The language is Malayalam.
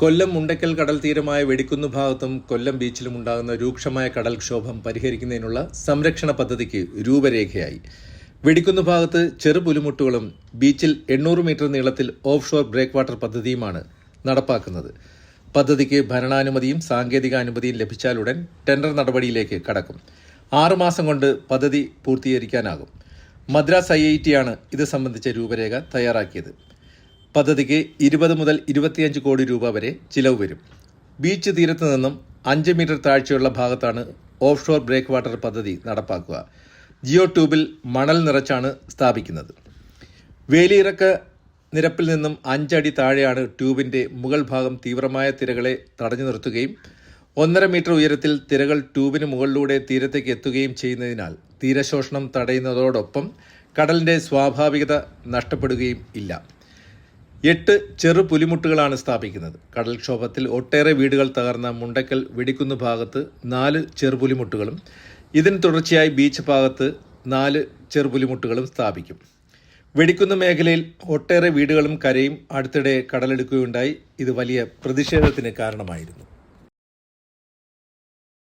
കൊല്ലം മുണ്ടക്കൽ കടൽ തീരമായ വെടിക്കുന്ന് ഭാഗത്തും കൊല്ലം ബീച്ചിലും ഉണ്ടാകുന്ന രൂക്ഷമായ കടൽക്ഷോഭം പരിഹരിക്കുന്നതിനുള്ള സംരക്ഷണ പദ്ധതിക്ക് രൂപരേഖയായി. വെടിക്കുന്ന് ഭാഗത്ത് ചെറുപുലിമുട്ടുകളും ബീച്ചിൽ എണ്ണൂറ് മീറ്റർ നീളത്തിൽ ഓഫ് ഷോർ ബ്രേക്ക് വാട്ടർ പദ്ധതിയുമാണ് നടപ്പാക്കുന്നത്. പദ്ധതിക്ക് ഭരണാനുമതിയും സാങ്കേതിക അനുമതിയും ലഭിച്ചാലുടൻ ടെൻഡർ നടപടിയിലേക്ക് കടക്കും. ആറുമാസം കൊണ്ട് പദ്ധതി പൂർത്തീകരിക്കാനാകും. മദ്രാസ് ഐ ഐ ടിയാണ് ഇത് സംബന്ധിച്ച രൂപരേഖ തയ്യാറാക്കിയത്. പദ്ധതിക്ക് ഇരുപത് മുതൽ ഇരുപത്തിയഞ്ച് കോടി രൂപ വരെ ചിലവ് വരും. ബീച്ച് തീരത്ത് നിന്നും അഞ്ച് മീറ്റർ താഴ്ചയുള്ള ഭാഗത്താണ് ഓഫ് ഷോർ ബ്രേക്ക് വാട്ടർ പദ്ധതി നടപ്പാക്കുക. ജിയോ ട്യൂബിൽ മണൽ നിറച്ചാണ് സ്ഥാപിക്കുന്നത്. വേലിയിറക്ക നിരപ്പിൽ നിന്നും അഞ്ചടി താഴെയാണ് ട്യൂബിന്റെ മുകൾ ഭാഗം തീവ്രമായ തിരകളെ തടഞ്ഞു നിർത്തുകയും ഒന്നര മീറ്റർ ഉയരത്തിൽ തിരകൾ ട്യൂബിന് മുകളിലൂടെ തീരത്തേക്ക് എത്തുകയും ചെയ്യുന്നതിനാൽ തീരശോഷണം തടയുന്നതോടൊപ്പം കടലിന്റെ സ്വാഭാവികത നഷ്ടപ്പെടുകയും ഇല്ല. എട്ട് ചെറു പുലിമുട്ടുകളാണ് സ്ഥാപിക്കുന്നത്. കടൽക്ഷോഭത്തിൽ ഒട്ടേറെ വീടുകൾ തകർന്ന മുണ്ടക്കൽ വെടിക്കുന്ന് ഭാഗത്ത് നാല് ചെറുപുലിമുട്ടുകളും ഇതിന് തുടർച്ചയായി ബീച്ച് ഭാഗത്ത് നാല് ചെറുപുലിമുട്ടുകളും സ്ഥാപിക്കും. വെടിക്കുന്ന് മേഖലയിൽ ഒട്ടേറെ വീടുകളും കരയും അടുത്തിടെ കടലെടുക്കുകയുണ്ടായി. ഇത് വലിയ പ്രതിഷേധത്തിന് കാരണമായിരുന്നു.